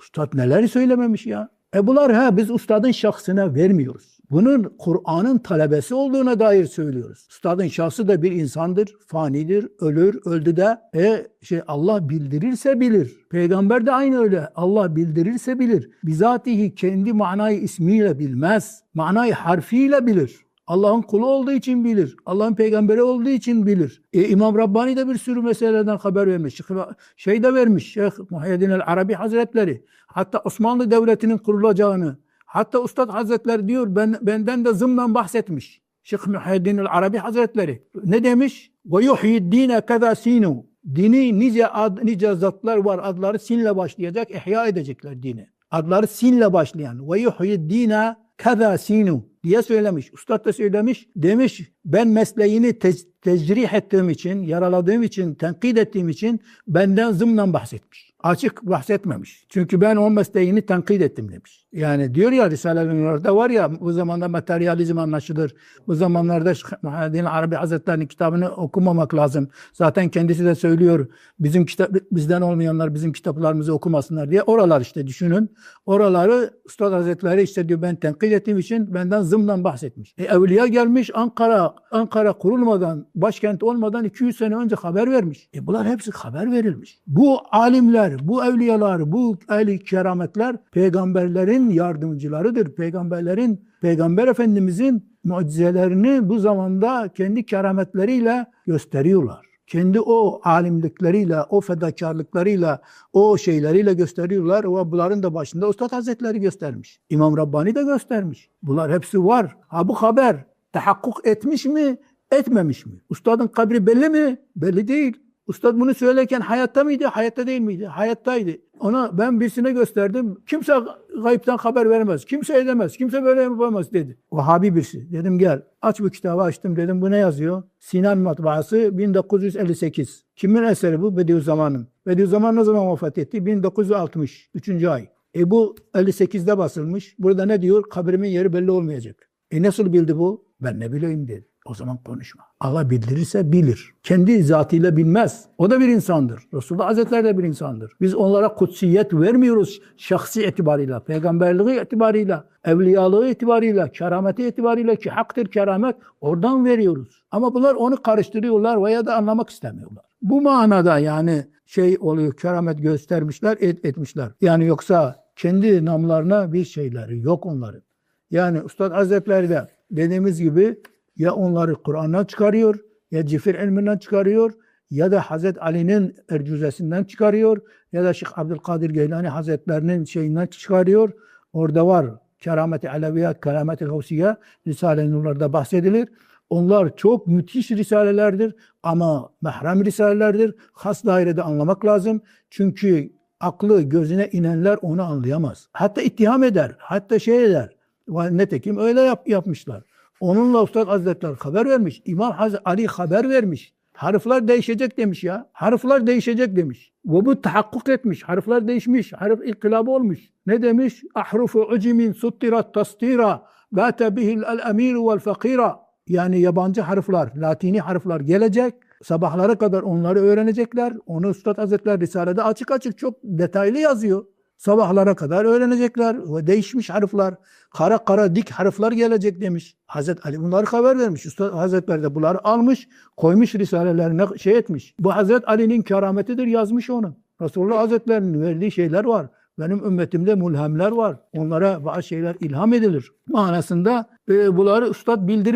Üstad neler söylememiş ya. E bunlar ha biz ustadın şahsına vermiyoruz. Bunun Kur'an'ın talebesi olduğuna dair söylüyoruz. Üstadın şahsı da bir insandır, fanidir, ölür, öldü de e şey Allah bildirirse bilir. Peygamber de aynı öyle. Allah bildirirse bilir. Bizatihi kendi manayı ismiyle bilmez. Manayı harfiyle bilir. Allah'ın kulu olduğu için bilir. Allah'ın peygamberi olduğu için bilir. E, İmam Rabbani de bir sürü meseleden haber vermiş. Şey de vermiş Şeyh Muhyiddin el Arabi Hazretleri. Hatta Osmanlı Devleti'nin kurulacağını. Hatta Ustad Hazretleri diyor ben, benden de zımnan bahsetmiş. Şeyh Muhyiddin el Arabi Hazretleri. Ne demiş? Ve yuhyi dine keza sinu. Dini nice, ad, nice zatlar var. Adları sinle başlayacak. ihya edecekler dini. Adları sinle başlayan. Ve yuhyi dine keza sinu diye söylemiş. Ustad da söylemiş. Demiş ben mesleğini te- tecrih ettiğim için, yaraladığım için, tenkit ettiğim için benden zımnen bahsetmiş. Açık bahsetmemiş. Çünkü ben o mesleğini tenkit ettim demiş. Yani diyor ya Risale-i var ya bu zamanda materyalizm anlaşılır. Bu zamanlarda Muhammedin Arabi Hazretleri'nin kitabını okumamak lazım. Zaten kendisi de söylüyor. Bizim kitap bizden olmayanlar bizim kitaplarımızı okumasınlar diye. Oralar işte düşünün. Oraları Üstad Hazretleri işte diyor ben tenkit ettiğim için benden zımnen bahsetmiş. E, evliya gelmiş Ankara Ankara kurulmadan, başkent olmadan 200 sene önce haber vermiş. E bunlar hepsi haber verilmiş. Bu alimler, bu evliyalar, bu ehli kerametler peygamberlerin yardımcılarıdır. Peygamberlerin, peygamber efendimizin mucizelerini bu zamanda kendi kerametleriyle gösteriyorlar. Kendi o alimlikleriyle, o fedakarlıklarıyla, o şeyleriyle gösteriyorlar. Ve bunların da başında Ustad Hazretleri göstermiş. İmam Rabbani de göstermiş. Bunlar hepsi var. Ha bu haber tahakkuk etmiş mi, etmemiş mi? Ustadın kabri belli mi? Belli değil. Ustad bunu söylerken hayatta mıydı, hayatta değil miydi? Hayattaydı. Ona ben birisine gösterdim. Kimse gayipten haber veremez. Kimse edemez. Kimse böyle yapamaz dedi. Vahabi birisi. Dedim gel. Aç bu kitabı açtım. Dedim bu ne yazıyor? Sinan Matbaası 1958. Kimin eseri bu? Bediüzzaman'ın. Bediüzzaman ne zaman vefat etti? 1960. 3. ay. E bu 58'de basılmış. Burada ne diyor? Kabrimin yeri belli olmayacak. E nasıl bildi bu? Ben ne bileyim dedi. O zaman konuşma. Allah bildirirse bilir. Kendi zatıyla bilmez. O da bir insandır. Resulullah Hazretleri de bir insandır. Biz onlara kutsiyet vermiyoruz şahsi itibarıyla, peygamberliği itibarıyla, evliyalığı itibarıyla, kerameti itibarıyla ki haktır keramet oradan veriyoruz. Ama bunlar onu karıştırıyorlar veya da anlamak istemiyorlar. Bu manada yani şey oluyor, keramet göstermişler, et, etmişler. Yani yoksa kendi namlarına bir şeyleri yok onların. Yani Üstad Hazretleri de dediğimiz gibi ya onları Kur'an'dan çıkarıyor, ya cifir ilminden çıkarıyor, ya da Hazreti Ali'nin ercüzesinden çıkarıyor, ya da Şeyh Abdülkadir Geylani Hazretlerinin şeyinden çıkarıyor. Orada var kerameti aleviyat, kerameti Risale-i Nurlar'da bahsedilir. Onlar çok müthiş risalelerdir ama mahrem risalelerdir. Has dairede anlamak lazım. Çünkü aklı gözüne inenler onu anlayamaz. Hatta ittiham eder, hatta şey eder. Netekim öyle yap, yapmışlar. Onunla Ustad Hazretleri haber vermiş. İmam Hazreti Ali haber vermiş. Harfler değişecek demiş ya. Harfler değişecek demiş. Ve bu tahakkuk etmiş. Harfler değişmiş. Harf inkılabı olmuş. Ne demiş? Ahrufu ucimin suttirat tastira. Bate bihil el emiru vel fakira. Yani yabancı harfler, latini harfler gelecek. Sabahlara kadar onları öğrenecekler. Onu Üstad Hazretleri Risale'de açık açık çok detaylı yazıyor. Sabahlara kadar öğrenecekler ve değişmiş harfler, kara kara dik harfler gelecek demiş. Hazreti Ali bunları haber vermiş. Üstad Hazretleri de bunları almış, koymuş risalelerine şey etmiş. Bu Hazreti Ali'nin kerametidir yazmış onu. Resulullah Hazretleri'nin verdiği şeyler var. Benim ümmetimde mulhemler var. Onlara bazı şeyler ilham edilir. Manasında e, bunları Üstad bildirmiş.